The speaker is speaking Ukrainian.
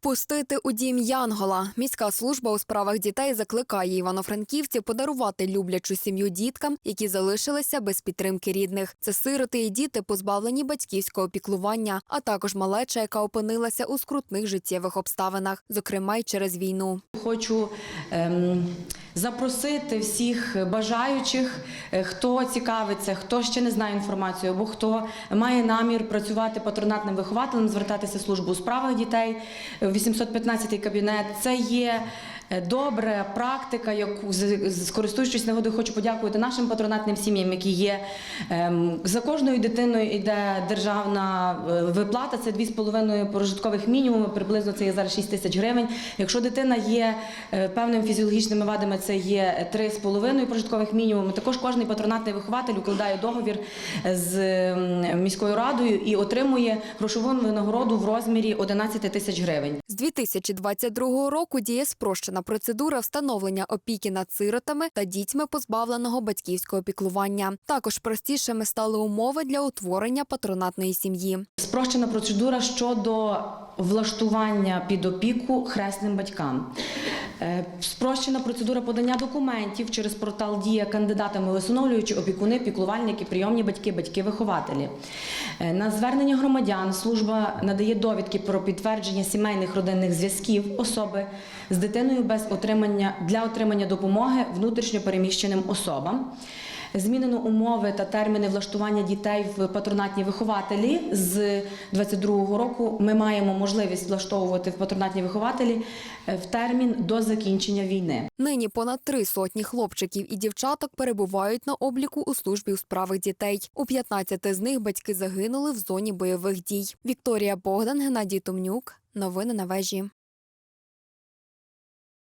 Впустити у дім Янгола. Міська служба у справах дітей закликає івано-франківців подарувати люблячу сім'ю діткам, які залишилися без підтримки рідних. Це сироти і діти, позбавлені батьківського піклування, а також малеча, яка опинилася у скрутних життєвих обставинах, зокрема й через війну. Хочу ем, запросити всіх бажаючих, е, хто цікавиться, хто ще не знає інформацію, або хто має намір працювати патронатним вихователем, звертатися в службу у справах дітей. 815 кабінет. Це є е, добра практика, яку скористуючись нагодою, хочу подякувати нашим патронатним сім'ям, які є ем, за кожною дитиною йде державна е, виплата. Це 2,5 прожиткових мінімуми. Приблизно це є зараз 6 тисяч гривень. Якщо дитина є е, певними фізіологічними вадами, це є 3,5 прожиткових мінімуми. Також кожний патронатний вихователь укладає договір з міською радою і отримує грошову винагороду в розмірі 11 тисяч гривень. З 2022 року діє спрощена процедура встановлення опіки над сиротами та дітьми позбавленого батьківського піклування. Також простішими стали умови для утворення патронатної сім'ї. Спрощена процедура щодо влаштування під опіку хресним батькам. Е, Спрощена процедура подання документів через портал Дія кандидатами, усиновлюючи опікуни, піклувальники, прийомні батьки, батьки-вихователі. Е, На звернення громадян служба надає довідки про підтвердження сімейних родинних зв'язків особи з дитиною без отримання для отримання допомоги внутрішньо переміщеним особам. Змінено умови та терміни влаштування дітей в патронатні вихователі. З 22-го року ми маємо можливість влаштовувати в патронатні вихователі е, в термін до закінчення війни. Нині понад три сотні хлопчиків і дівчаток перебувають на обліку у службі у справах дітей. У 15 з них батьки загинули в зоні бойових дій. Вікторія Богдан, Геннадій Томнюк. Новини на вежі.